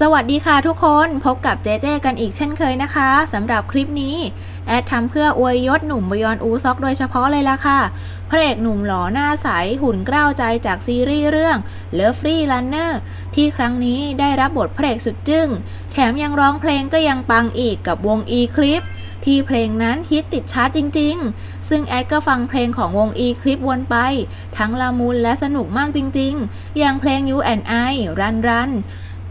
สวัสดีค่ะทุกคนพบกับเจเจกันอีกเช่นเคยนะคะสำหรับคลิปนี้ แอดทำเพื่ออวยยศหนุ่มบยอนอูซอกโดยเฉพาะเลยล่ะค่ะพระเอกหนุ่มหล่อหน้าใส หุ่นกล้าวใจจากซีรีส์เรื่อง Lovely Runner ที่ครั้งนี้ได้รับบทพระเอกสุดจึง้ง แถมยังร้องเพลงก็ยังปังอีกกับวง E Clip ที่เพลงนั้นฮิตติดชาร์ตจริง ๆ ซึ่งแอดก็ฟังเพลงของวง E Clip วนไป ทั้งละมุนและสนุกมากจริง ๆ อย่างเพลง You and I Run Run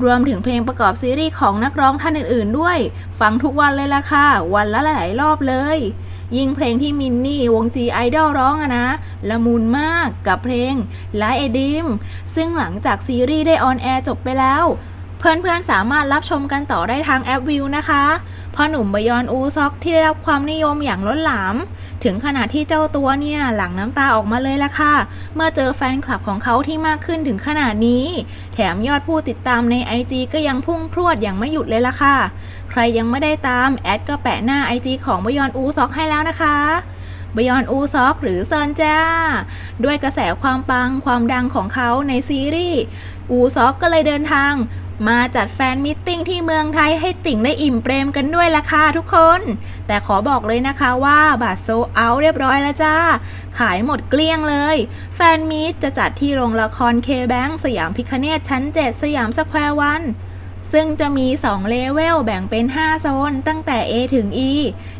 รวมถึงเพลงประกอบซีรีส์ของนักร้องท่านอื่น ๆ ด้วย ฟังทุกวันเลยล่ะค่ะ วันละหลายรอบเลย ยิ่งเพลงที่มินนี่วง G Idol ร้องอะนะ ละมุนมากกับเพลง l i เอดิม ซึ่งหลังจากซีรีส์ได้ออนแอร์จบไปแล้ว เพื่อนๆสามารถรับชมกันต่อได้ทางแอปวิวนะคะพอหนุ่มบยอนอูซอกที่ได้รับความนิยมอย่างล้นหลาม ถึงขนาดที่เจ้าตัวเนี่ยหลั่งน้ำตาออกมาเลยละค่ะ เมื่อเจอแฟนคลับของเขาที่มากขึ้นถึงขนาดนี้ แถมยอดผู้ติดตามใน IG ก็ยังพุ่งพรวดอย่างไม่หยุดเลยละค่ะ ใครยังไม่ได้ตามแอดก็แปะหน้า IG ของบยอนอูซอกให้แล้วนะคะบยอนอูซอกหรือซอนจ้า ด้วยกระแสความปังความดังของเขาในซีรีส์อูซอกก็เลยเดินทาง มาจัดแฟนมิทติ้งที่เมืองไทยให้ติ่งได้อิ่มเปรมกันด้วยล่ะค่ะทุกคน แต่ขอบอกเลยนะคะว่าบัตรโซเอาเรียบร้อยแล้วจ้า ขายหมดเกลี้ยงเลย แฟนมีตจะจัดที่โรงละครเคแบงสยามพิคเนตชั้น 7 สยามสแควร์วันซึ่งจะมี 2 เลเวลแบ่งเป็น 5 โซน ตั้งแต่ A ถึง E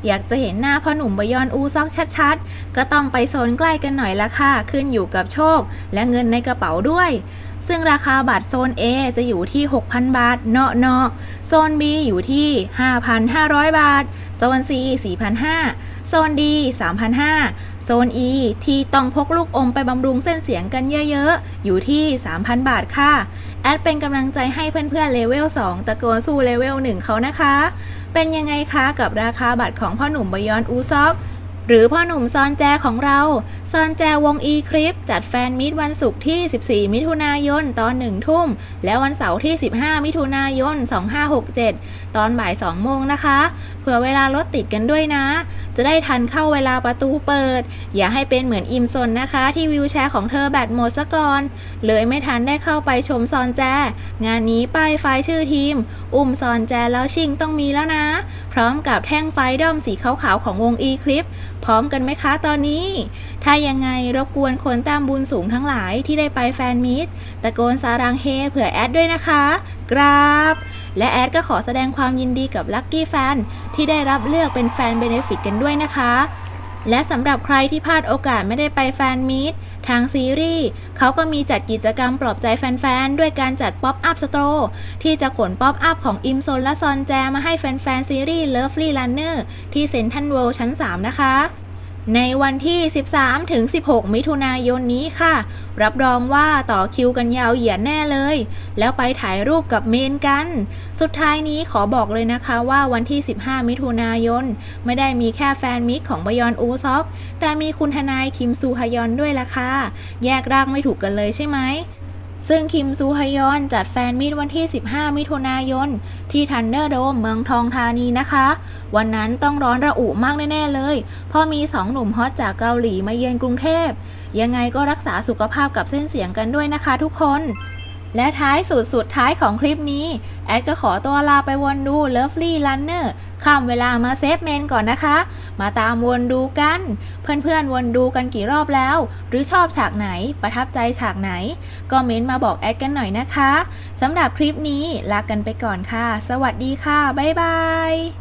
อยากจะเห็นหน้าพ่อหนุ่มบยอนอูซอกชัดๆ ก็ต้องไปโซนใกล้กันหน่อยละค่ะ ขึ้นอยู่กับโชค และเงินในกระเป๋าด้วย ซึ่งราคาบัตรโซน A จะอยู่ที่ 6,000 บาท เนาะเนาะโซน B อยู่ที่ 5,500 บาท โซน C 4,500 โซน D 3,500 โซน E ที่ต้องพกลูกอมไปบำรุงเส้นเสียงกันเยอะๆ อยู่ที่ 3,000 บาทค่ะ แอดเป็นกำลังใจให้เพื่อนๆเลเวล 2 ตะโกนสู้เลเวล 1 เขานะคะ เป็นยังไงคะกับราคาบัตรของพ่อหนุ่มบยอนอูซอก หรือพ่อหนุ่มซอนแจของเรา ซอนแจวงอีคลิป จัดแฟนมิตวันศุกร์ที่ 14 มิถุนายน ตอน1ทุ่ม และวันเสาร์ที่ 15 มิถุนายน 2567 ตอนบ่าย 2 โมงนะคะ เผื่อเวลารถติดกันด้วยนะ จะได้ทันเข้าเวลาประตูเปิด อย่าให้เป็นเหมือนอิมซนนะคะ ที่วิวแชร์ของเธอแบตหมดซะก่อน เลยไม่ทันได้เข้าไปชมซอนแจ งานนี้ป้ายไฟชื่อทีม อุ้มซอนแจแล้วชิงต้องมีแล้วนะ พร้อมกับแท่งไฟด้อมสีขาวๆของวงอีคลิปพร้อมกันไหมคะตอนนี้ ถ้ายังไงรบกวนคนตามบุญสูงทั้งหลายที่ได้ไปแฟนมิตรตะโกนสารังเฮเผื่อแอดด้วยนะคะ กราบ และแอดก็ขอแสดงความยินดีกับลัคกี้แฟนที่ได้รับเลือกเป็นแฟนเบเนฟิตกันด้วยนะคะ และสำหรับใครที่พลาดโอกาสไม่ได้ไปแฟนมีตทางซีรีส์เขาก็มีจัดกิจกรรมปลอบใจแฟนๆ ด้วยการจัดป๊อปอัพสโตร์ที่จะขนป๊อปอัพของอิมโซนและซอนแจมาให้แฟนๆ ซีรีส์ Lovely Runner ที่เซ็นทรัลเวิลด์ชั้น 3 นะคะ ในวันที่ 13 ถึง 16 มิถุนายนนี้ค่ะ รับรองว่าต่อคิวกันยาวเหยียดแน่เลย แล้วไปถ่ายรูปกับเมนกัน สุดท้ายนี้ขอบอกเลยนะคะว่าวันที่ 15 มิถุนายน ไม่ได้มีแค่แฟนมิตของบยอนอูซอก แต่มีคุณทนายคิมซูฮยอนด้วยล่ะค่ะ แยกร่างไม่ถูกกันเลยใช่ไหม ซึ่งคิมซูฮยอนจัดแฟนมิตรวันที่ 15 มิถุนายน ที่ทันเดอร์โดมเมืองทองธานีนะคะ วันนั้นต้องร้อนระอุมากแน่ ๆ เลย เพราะมีสองหนุ่มฮอตจากเกาหลีมาเยือนกรุงเทพ ยังไงก็รักษาสุขภาพกับเส้นเสียงกันด้วยนะคะทุกคน และท้ายสุดสุดท้ายของคลิปนี้ แอดก็ขอตัวลาไปวนดู Lovely Runner ข้ามเวลามาเซฟเมนก่อนนะคะ มาตามวนดูกัน เพื่อนๆวนดูกันกี่รอบแล้ว หรือชอบฉากไหนประทับใจฉากไหน ก็เม้นต์มาบอกแอดกันหน่อยนะคะสำหรับคลิปนี้ลากันไปก่อนค่ะ สวัสดีค่ะ บ๊ายบาย